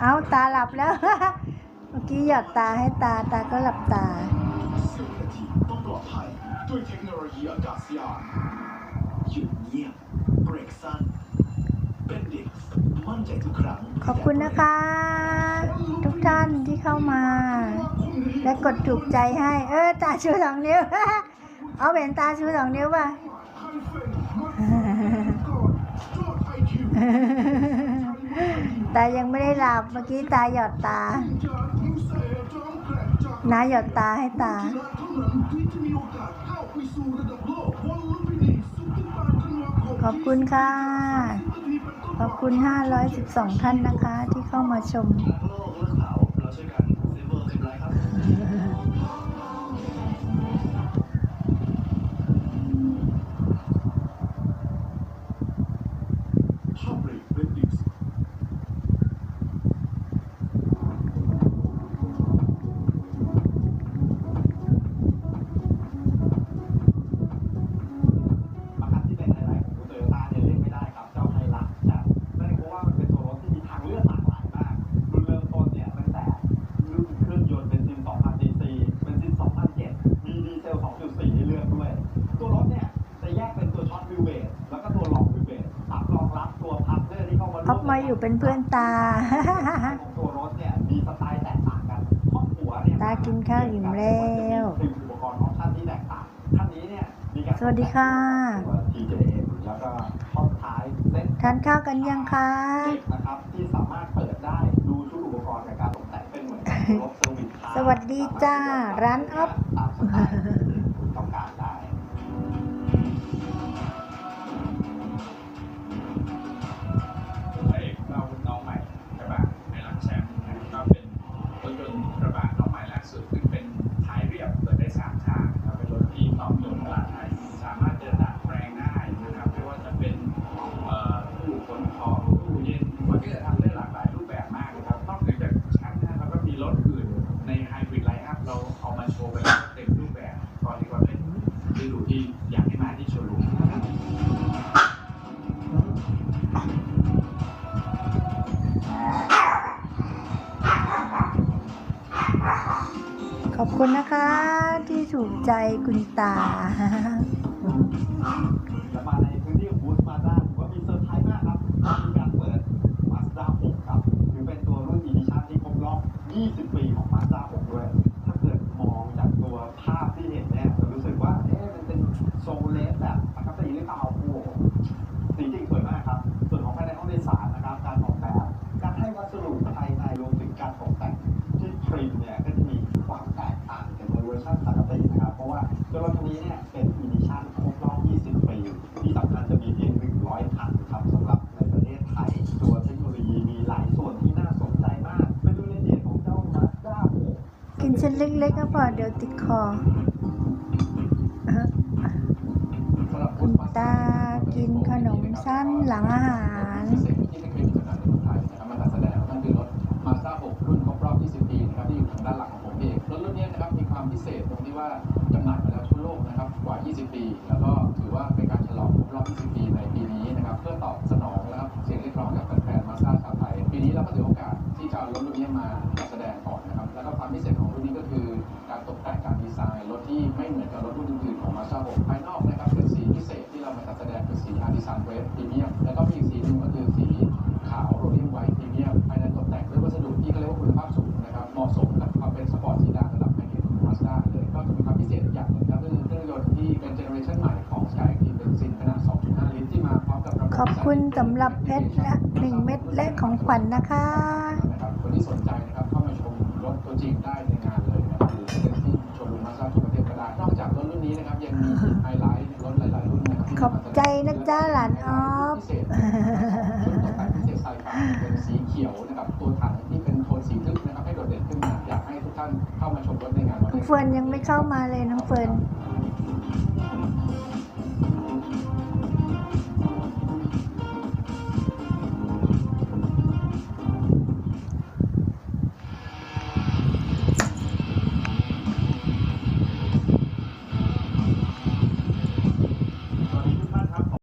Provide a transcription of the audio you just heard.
เอาตาหลับแล้ว เมื่อกี้หยอดตาให้ตาตาก็หลับตาเสี้ยวนาทีต้องปลอดภัยด้วยเทคโนโลยีอากาศยานหยุดเงียบเบรกสั้นเป็นเด็กมั่นใจทุกครั้งขอบคุณนะคะ ทุกท่านที่เข้ามา และกดถูกใจให้ เออตาชูสองนิ้ว เอาเห็นตาชูสองนิ้วป่ะ ตายังไม่ได้หลับเมื่อกี้ตาหยอดตา น้าหยอดตาให้ตา ขอบคุณค่ะ ขอบคุณ 512 ท่านนะคะ ที่เข้ามาชม เป็นเพื่อนตาของตัวรถเนี่ยมีสไตล์แตกต่างกันครอบครัวเนี่ยตากินข้าวอิ่มแล้วมีอุปกรณ์ออปชั่นที่แตกต่างคันนี้เนี่ยมีการสวัสดีค่ะ ตัว TJM แล้วก็ห้องท้ายเซ็ตทานข้าวกันยังคะ เด็กนะครับที่สามารถเปิดได้ดูชุดอุปกรณ์ในการตกแต่งเป็นเหมือนกับรถเซอร์วิสคาร์สวัสดีจ้าร้านอ๊อฟ ตามสไตล์ คุณนะคะที่ถูกใจคุณตา จะมาในพื้นที่ของบูธมาด้าถือว่ามีเซอร์ไพรส์มากครับมีการเปิด Mazda 6ครับถือเป็นตัวรุ่นอีดิชั่นที่ครบรอบ ชิ้นเล็กๆก็พอเดี๋ยวติดคอคุณตากินขนมสั้นหลังอาหารพิเศษที่ไม่เคยมีขนาดในเมืองไทยนะครับมาจัดแสดงนั่นคือรถ Mazda 6รุ่นครบรอบ20ปีนะครับที่อยู่ทางด้านหลังของผมเองรถรุ่นนี้นะครับมีความพิเศษตรงที่ว่าจำหน่ายมาแล้วทั่วโลกนะครับกว่า 20 ปี แล้วก็ถือว่าเป็นการฉลองรอบ 20 ปีในปีนี้นะครับ เพื่อตอบสนองนะครับเสียงเรียกร้องจากแฟนๆ Mazda ชาวไทย ปีนี้เราก็ถือโอกาส ที่จะเอารถรุ่นนี้มาแสดงก่อนนะครับ แล้วก็ความพิเศษของรุ่นนี้ก็คือ การตกแต่งการดีไซน์รถที่ไม่เหมือนกับรถรุ่นอื่นๆของ Mazda 6ภายนอกนะครับเป็นสีพิเศษที่เรามาจัดแสดงเป็นสี Artisan Red Premium แล้วก็มีอีกสีหนึ่งก็คือสีขาวโรลลิ่งไวท์พรีเมียมภายในตกแต่งด้วยวัสดุที่เขาเรียกว่าคุณภาพสูงนะครับเหมาะสมกับความเป็นสปอร์ตซีดานระดับไฮเอ็นของมาสด้าเลยก็จะมีความพิเศษอีกอย่างหนึ่งครับก็คือเครื่องยนต์ที่เป็นเจเนอเรชั่นใหม่ของ Sky Active เบนซินขนาด 2.5 ลิตรที่มาพร้อมกับขอบคุณสำหรับเพชรและหนึ่งเม็ดและของขวัญนนะครับ คนที่สนใจนะครับเข้ามาชมรถตัวจริงได้ในงานเลยนะครับหรือจะเป็นที่โชว์รูมมาสด้าทั่วประเทศก็ได้นอกจากรถรุ่นนี้นะครับยังมีไฮไลท์รถหลายๆรุ่นนะครับที่ขอบใจนะจ๊ะหลานออฟ พิเศษชุดตกแต่งพิเศษไซไฟเป็นสีเขียวนะครับตัวถังที่เป็นโทนสีทึบนะครับให้โดดเด่นขึ้นมาอยากให้ทุกท่านเข้ามาชมรถในงานวันน้องนี้เฟิร์นยังไม่เข้ามาเลยน้องเฟิร์นเ